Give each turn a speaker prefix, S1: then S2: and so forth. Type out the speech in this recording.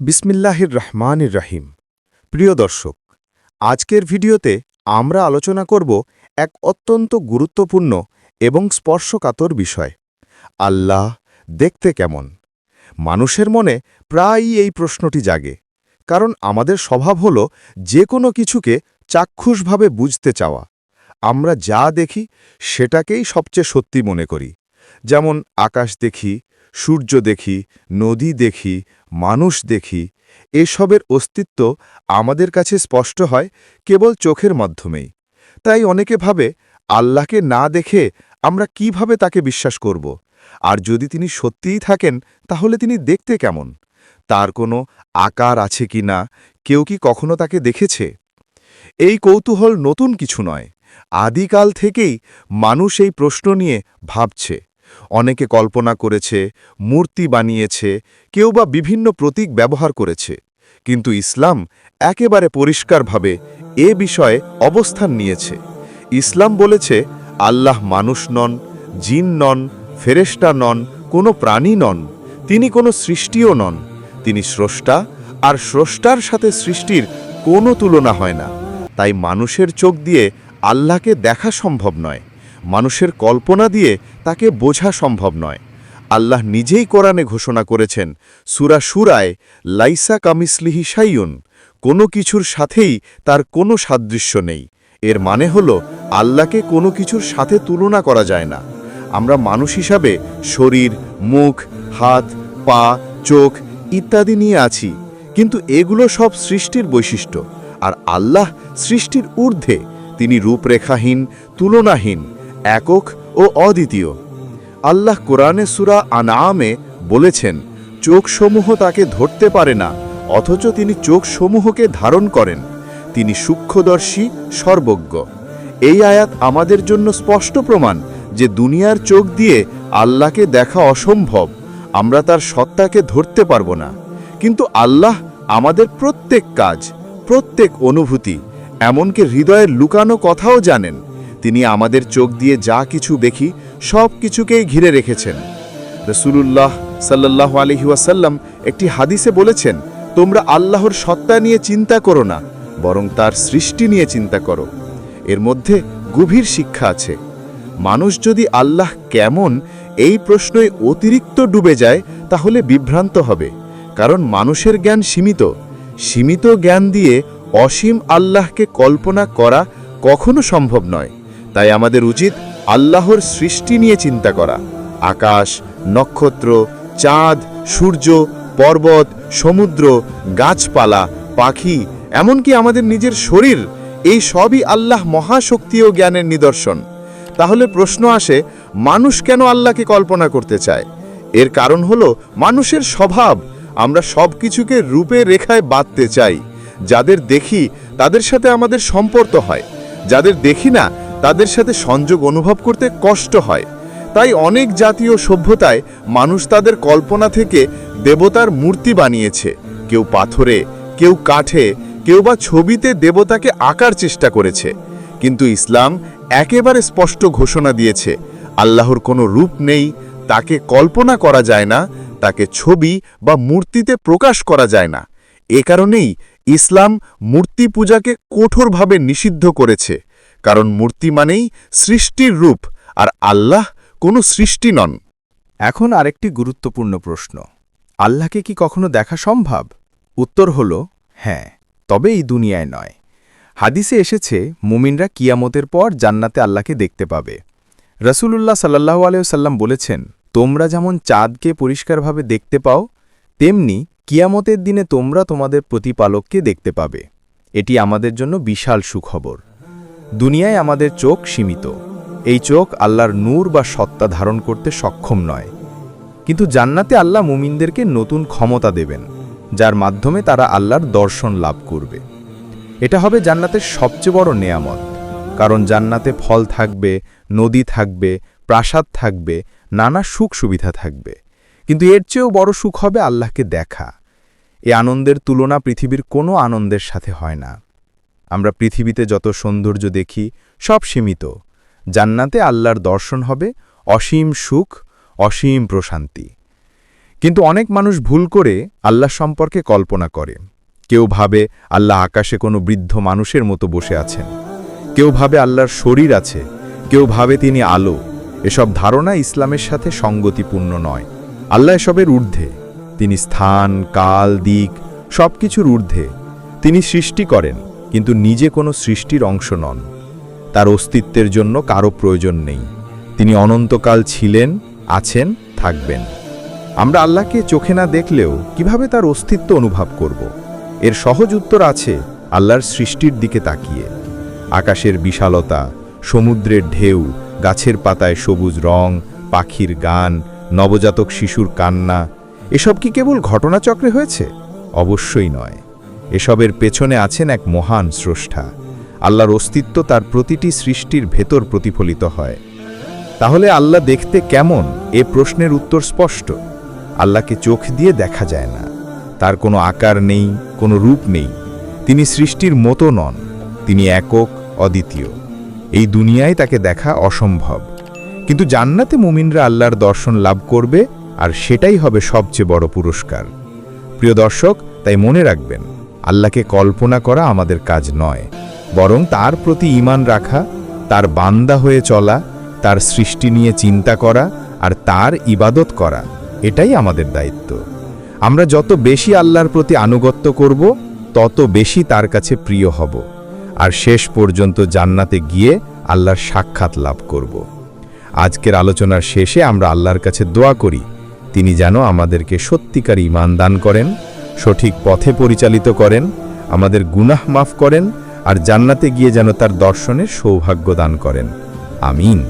S1: বিসমিল্লাহির রহমানির রাহিম। প্রিয় দর্শক, আজকের ভিডিওতে আমরা আলোচনা করব এক অত্যন্ত গুরুত্বপূর্ণ এবং স্পর্শকাতর বিষয়, আল্লাহ দেখতে কেমন? মানুষের মনে প্রায়ই এই প্রশ্নটি জাগে, কারণ আমাদের স্বভাব হল যে কোনো কিছুকে চাক্ষুষভাবে বুঝতে চাওয়া। আমরা যা দেখি সেটাকেই সবচেয়ে সত্যি মনে করি। যেমন আকাশ দেখি সূর্য দেখি, নদী দেখি, মানুষ দেখি, এসবের অস্তিত্ব আমাদের কাছে স্পষ্ট হয় কেবল চোখের মাধ্যমেই। তাই অনেকে ভাবে, আল্লাহকে না দেখে আমরা কীভাবে তাকে বিশ্বাস করব? আর যদি তিনি সত্যিই থাকেন, তাহলে তিনি দেখতে কেমন? তার কোনো আকার আছে কি না? কেউ কি কখনো তাকে দেখেছে? এই কৌতূহল নতুন কিছু নয়। আদিকাল থেকেই মানুষ এই প্রশ্ন নিয়ে ভাবছে। অনেকে কল্পনা করেছে, মূর্তি বানিয়েছে, কেউ বা বিভিন্ন প্রতীক ব্যবহার করেছে। কিন্তু ইসলাম একেবারে পরিষ্কারভাবে এ বিষয়ে অবস্থান নিয়েছে। ইসলাম বলেছে, আল্লাহ মানুষ নন, জিন নন ফেরেস্টা নন, কোনো প্রাণী নন, তিনি কোনো সৃষ্টিও নন। তিনি স্রষ্টা, আর স্রষ্টার সাথে সৃষ্টির কোনো তুলনা হয় না। তাই মানুষের চোখ দিয়ে আল্লাহকে দেখা সম্ভব নয়। মানুষের কল্পনা দিয়ে তাকে বোঝা সম্ভব নয়। আল্লাহ নিজেই কোরআনে ঘোষণা করেছেন, সুরা সুরায় লাইসা কামিসলিহি সাইয়ুন কোনো কিছুর সাথেই তার কোনো সাদৃশ্য নেই। এর মানে হল, আল্লাহকে কোনো কিছুর সাথে তুলনা করা যায় না। আমরা মানুষ হিসাবে শরীর, মুখ, হাত, পা, চোখ ইত্যাদি নিয়ে আছি, কিন্তু এগুলো সব সৃষ্টির বৈশিষ্ট্য। আর আল্লাহ সৃষ্টির ঊর্ধ্বে তিনি রূপরেখাহীন, তুলনাহীন একক ও অদ্বিতীয়। আল্লাহ কোরআনে সুরা আনামে বলেছেন, চোখসমূহ তাকে ধরতে পারে না, অথচ তিনি চোখসমূহকে ধারণ করেন। তিনি সূক্ষ্মদর্শী, সর্বজ্ঞ। এই আয়াত আমাদের জন্য স্পষ্ট প্রমাণ যে দুনিয়ার চোখ দিয়ে আল্লাহকে দেখা অসম্ভব, আমরা তার সত্তাকে ধরতে পারব না। কিন্তু আল্লাহ আমাদের প্রত্যেক কাজ, প্রত্যেক অনুভূতি, এমনকি হৃদয়ের লুকানো কথাও জানেন। তিনি আমাদের চোখ দিয়ে যা কিছু দেখি, সব কিছুকেই ঘিরে রেখেছেন। রসুলুল্লাহ সাল্লাহ আলহিউসাল্লাম একটি হাদিসে বলেছেন, তোমরা আল্লাহর সত্তা নিয়ে চিন্তা করো না, বরং তার সৃষ্টি নিয়ে চিন্তা করো। এর মধ্যে গভীর শিক্ষা আছে। মানুষ যদি আল্লাহ কেমন এই প্রশ্নে অতিরিক্ত ডুবে যায়, তাহলে বিভ্রান্ত হবে, কারণ মানুষের জ্ঞান সীমিত। সীমিত জ্ঞান দিয়ে অসীম আল্লাহকে কল্পনা করা কখনো সম্ভব নয়। তাই আমাদের উচিত আল্লাহর সৃষ্টি নিয়ে চিন্তা করা। আকাশ, নক্ষত্র, চাঁদ, সূর্য, পর্বত, সমুদ্র, গাছপালা, পাখি, এমনকি আমাদের নিজের শরীর, এই সবই আল্লাহ মহাশক্তি ও জ্ঞানের নিদর্শন। তাহলে প্রশ্ন আসে, মানুষ কেন আল্লাহকে কল্পনা করতে চায়? এর কারণ হলো মানুষের স্বভাব। আমরা সব কিছুকে রূপে রেখায় বাঁধতে চাই। যাদের দেখি, তাদের সাথে আমাদের সম্পর্ক হয়। যাদের দেখি না তাদের সাথে সংযোগ অনুভব করতে কষ্ট হয়। তাই অনেক জাতীয় সভ্যতায় মানুষ তাদের কল্পনা থেকে দেবতার মূর্তি বানিয়েছে। কেউ পাথরে, কেউ কাঠে, কেউ বা ছবিতে দেবতাকে আঁকার চেষ্টা করেছে। কিন্তু ইসলাম একেবারে স্পষ্ট ঘোষণা দিয়েছে, আল্লাহর কোনো রূপ নেই, তাকে কল্পনা করা যায় না, তাকে ছবি বা মূর্তিতে প্রকাশ করা যায় না। এ কারণেই ইসলাম মূর্তি পূজাকে কঠোরভাবে নিষিদ্ধ করেছে। কারণ মূর্তি মানেই সৃষ্টির রূপ আর আল্লাহ কোনো সৃষ্টি নন।
S2: এখন আরেকটি গুরুত্বপূর্ণ প্রশ্ন। আল্লাহকে কি কখনো দেখা সম্ভব? উত্তর হল হ্যাঁ তবে এই দুনিয়ায় নয়। হাদিসে এসেছে, মুমিনরা কিয়ামতের পর জান্নাতে আল্লাহকে দেখতে পাবে। রসুলুল্লাহ সাল্লাহ আলাইসাল্লাম বলেছেন, তোমরা যেমন চাঁদকে পরিষ্কারভাবে দেখতে পাও, তেমনি কিয়ামতের দিনে তোমরা তোমাদের প্রতিপালককে দেখতে পাবে। এটি আমাদের জন্য বিশাল সুখবর। দুনিয়ায় আমাদের চোখ সীমিত। এই চোখ আল্লাহর নূর বা সত্তা ধারণ করতে সক্ষম নয়। কিন্তু জান্নাতে আল্লাহ মুমিনদেরকে নতুন ক্ষমতা দেবেন, যার মাধ্যমে তারা আল্লাহর দর্শন লাভ করবে। এটা হবে জান্নাতের সবচেয়ে বড় নেয়ামত, কারণ জান্নাতে ফল থাকবে, নদী থাকবে, প্রাসাদ থাকবে, নানা সুখ সুবিধা থাকবে। কিন্তু এর চেয়েও বড় সুখ হবে আল্লাহকে দেখা। এ আনন্দের তুলনা পৃথিবীর কোনো আনন্দের সাথে হয় না। আমরা পৃথিবীতে যত সৌন্দর্য দেখি, সব সীমিত। জান্নাতে আল্লাহর দর্শন হবে অসীম সুখ, অসীম প্রশান্তি। কিন্তু অনেক মানুষ ভুল করে আল্লাহ সম্পর্কে কল্পনা করে। কেউ ভাবে আল্লাহ আকাশে কোনো বৃদ্ধ মানুষের মতো বসে আছেন। কেউ ভাবে আল্লাহর শরীর আছে। কেউ ভাবে তিনি আলো। এসব ধারণা ইসলামের সাথে সঙ্গতিপূর্ণ নয়। আল্লাহ এসবের ঊর্ধ্বে। তিনি স্থান, কাল, দিক সব কিছুর ঊর্ধ্বে। তিনি সৃষ্টি করেন। কিন্তু নিজে কোনো সৃষ্টির অংশ নন। তার অস্তিত্বের জন্য কারও প্রয়োজন নেই। তিনি অনন্তকাল ছিলেন, আছেন, থাকবেন। আমরা আল্লাহকে চোখে না দেখলেও কীভাবে তার অস্তিত্ব অনুভব করব? এর সহজ উত্তর আছে আল্লাহর সৃষ্টির দিকে তাকিয়ে। আকাশের বিশালতা, সমুদ্রের ঢেউ, গাছের পাতায় সবুজ রং, পাখির গান, নবজাতক শিশুর কান্না, এসব কি কেবল ঘটনাচক্রে হয়েছে? অবশ্যই নয়। এসবের পেছনে আছেন এক মহান স্রষ্টা। আল্লাহর অস্তিত্ব তার প্রতিটি সৃষ্টির ভেতর প্রতিফলিত হয়। তাহলে আল্লাহ দেখতে কেমন? এ প্রশ্নের উত্তর স্পষ্ট। আল্লাহকে চোখ দিয়ে দেখা যায় না। তার কোনো আকার নেই, কোনো রূপ নেই। তিনি সৃষ্টির মতো নন। তিনি একক, অদ্বিতীয়। এই দুনিয়ায় তাকে দেখা অসম্ভব। কিন্তু জান্নাতে মুমিনরা আল্লাহর দর্শন লাভ করবে, আর সেটাই হবে সবচেয়ে বড় পুরস্কার। প্রিয় দর্শক, তাই মনে রাখবেন আল্লাহকে কল্পনা করা আমাদের কাজ নয়, বরং তার প্রতি ঈমান রাখা, তার বান্দা হয়ে চলা, তার সৃষ্টি নিয়ে চিন্তা করা আর তার ইবাদত করা, এটাই আমাদের দায়িত্ব। আমরা যত বেশি আল্লাহর প্রতি আনুগত্য করব, তত বেশি তার কাছে প্রিয় হব, আর শেষ পর্যন্ত জান্নাতে গিয়ে আল্লাহর সাক্ষাৎ লাভ করব। আজকের আলোচনার শেষে আমরা আল্লাহর কাছে দোয়া করি, তিনি যেন আমাদেরকে সত্যিকার ঈমান দান করেন। সঠিক পথে পরিচালিত করেন, আমাদের গুনাহ মাফ করেন, আর জান্নাতে গিয়ে যেন তার দর্শনের সৌভাগ্য দান করেন। আমিন।